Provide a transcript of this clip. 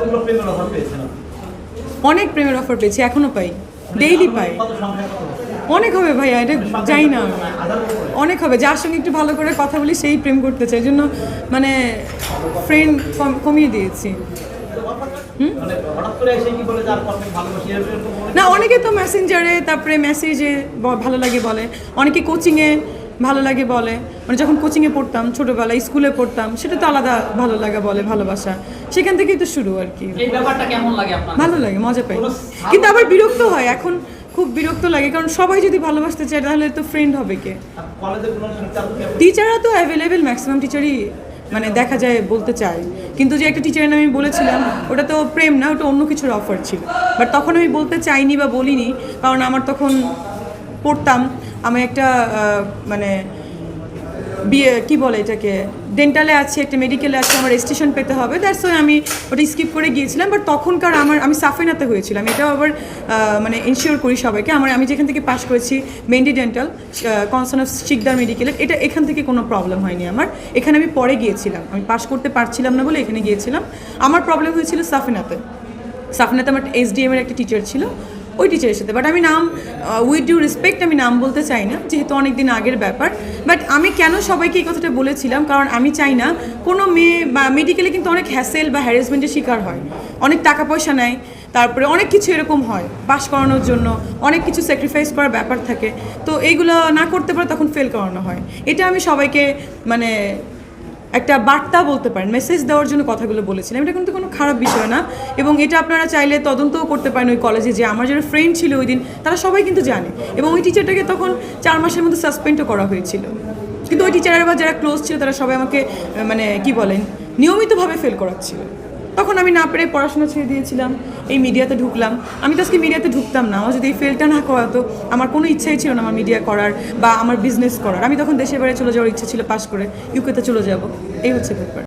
কতগুলো প্রেমের অফার পেয়েছেন অনেক প্রেমের অফার পেয়েছি এখনও পাই। ডেইলি পাই। অনেক হবে ভাইয়া এটা যাই না। আমি। হাজার উপরে অনেক হবে যার সঙ্গে একটু ভালো করে কথা বলি সেই প্রেম করতে চাই। জন্য মানে ফ্রেন্ড কমিয়ে দিয়েছি। মানে না অনেকে তো মেসেঞ্জারে তারপরে মেসেজে ভালো লাগে বলে। অনেকে কোচিংয়ে ভালো লাগে বলে। মানে যখন কোচিংয়ে পড়তাম ছোটোবেলায় স্কুলে পড়তাম সেটা তো আলাদা ভালো লাগা বলে ভালোবাসা। সেখান থেকেই তো শুরু আর কি। ব্যাপারটা কেমন লাগে ভালো লাগে মজা পাই। কিন্তু আবার বিরক্ত হয় এখন খুব বিরক্ত লাগে কারণ সবাই যদি ভালোবাসতে চায় তাহলে তো ফ্রেন্ড হবে কে? টিচাররা তো অ্যাভেলেবেল ম্যাক্সিমাম টিচারই মানে দেখা যায় বলতে চায়। কিন্তু যে একটা টিচারের নাম আমি বলেছিলাম ওটা তো প্রেম না ওটা অন্য কিছুর অফার ছিল। বাট তখন আমি বলতে চাইনি বা বলিনি কারণ আমার তখন পড়তাম আমি একটা মানে বিয়ে, কি বলে এটাকে, ডেন্টালে আছে, একটা মেডিকেলে আছে, আমার রেজিস্ট্রেশন পেতে হবে দ্যাটস ওয়াই আমি ওটা স্কিপ করে গিয়েছিলাম বাট তখনকার আমার, আমি সাফেনাতে হয়েছিলাম, এটাও আবার মানে ইনশিওর করি সবাইকে, আমার, আমি যেখান থেকে পাশ করেছি মেন্ডি ডেন্টাল কনসার্ন অফ শিকদার মেডিকেলের এটা এখান থেকে কোনো প্রবলেম হয়নি আমার, এখানে আমি পরে গিয়েছিলাম, আমি পাশ করতে পারছিলাম না বলে এখানে গিয়েছিলাম, আমার প্রবলেম হয়েছিল সাফেনাতে, সাফিনাতে আমার এসডিএম এর একটা টিচার ছিল ওই টিচারের সাথে। বাট আমি নাম উইথ ডিউ রেসপেক্ট আমি নাম বলতে চাই না, যেহেতু অনেক দিন আগের ব্যাপার। বাট আমি কেন সবাইকে এই কথাটা বলেছিলাম? কারণ আমি চাই না, কোনো মেয়ে বা মেডিকেলে কিন্তু অনেক হ্যাসেল বা হ্যারাসমেন্টের শিকার হয়। অনেক টাকা পয়সা নেয়, তারপরে অনেক কিছু এরকম হয় পাস করানোর জন্য, অনেক কিছু স্যাক্রিফাইস করার ব্যাপার থাকে। তো এইগুলো না করতে পারে তখন ফেল করানো হয়। এটা আমি সবাইকে মানে একটা বার্তা বলতে পারেন মেসেজ দেওয়ার জন্য কথাগুলো বলেছিলাম এটা কিন্তু কোনো খারাপ বিষয় না এবং এটা আপনারা চাইলে তদন্তও করতে পারেন ওই কলেজে যে আমার যারা ফ্রেন্ড ছিল ওই দিন, তারা সবাই কিন্তু জানে এবং ওই টিচারটাকে তখন চার মাসের মধ্যে সাসপেন্ডও করা হয়েছিল। কিন্তু ওই টিচারের বা যারা ক্লোজ ছিল, তারা সবাই আমাকে মানে কি বলেন, নিয়মিতভাবে ফেল করাচ্ছিল। তখন আমি না পেরে পড়াশোনা ছেড়ে দিয়েছিলাম। এই মিডিয়াতে ঢুকলাম। আমি তো আজকে মিডিয়াতে ঢুকতাম না। আমার যদি এই ফেলটা না করাতো, আমার কোনো ইচ্ছাই ছিল না আমার মিডিয়া করার বা আমার বিজনেস করার। আমি তখন দেশের বাইরে চলে যাওয়ার ইচ্ছা ছিল পাশ করে ইউকেতে চলে যাব। এই হচ্ছে ব্যাপার।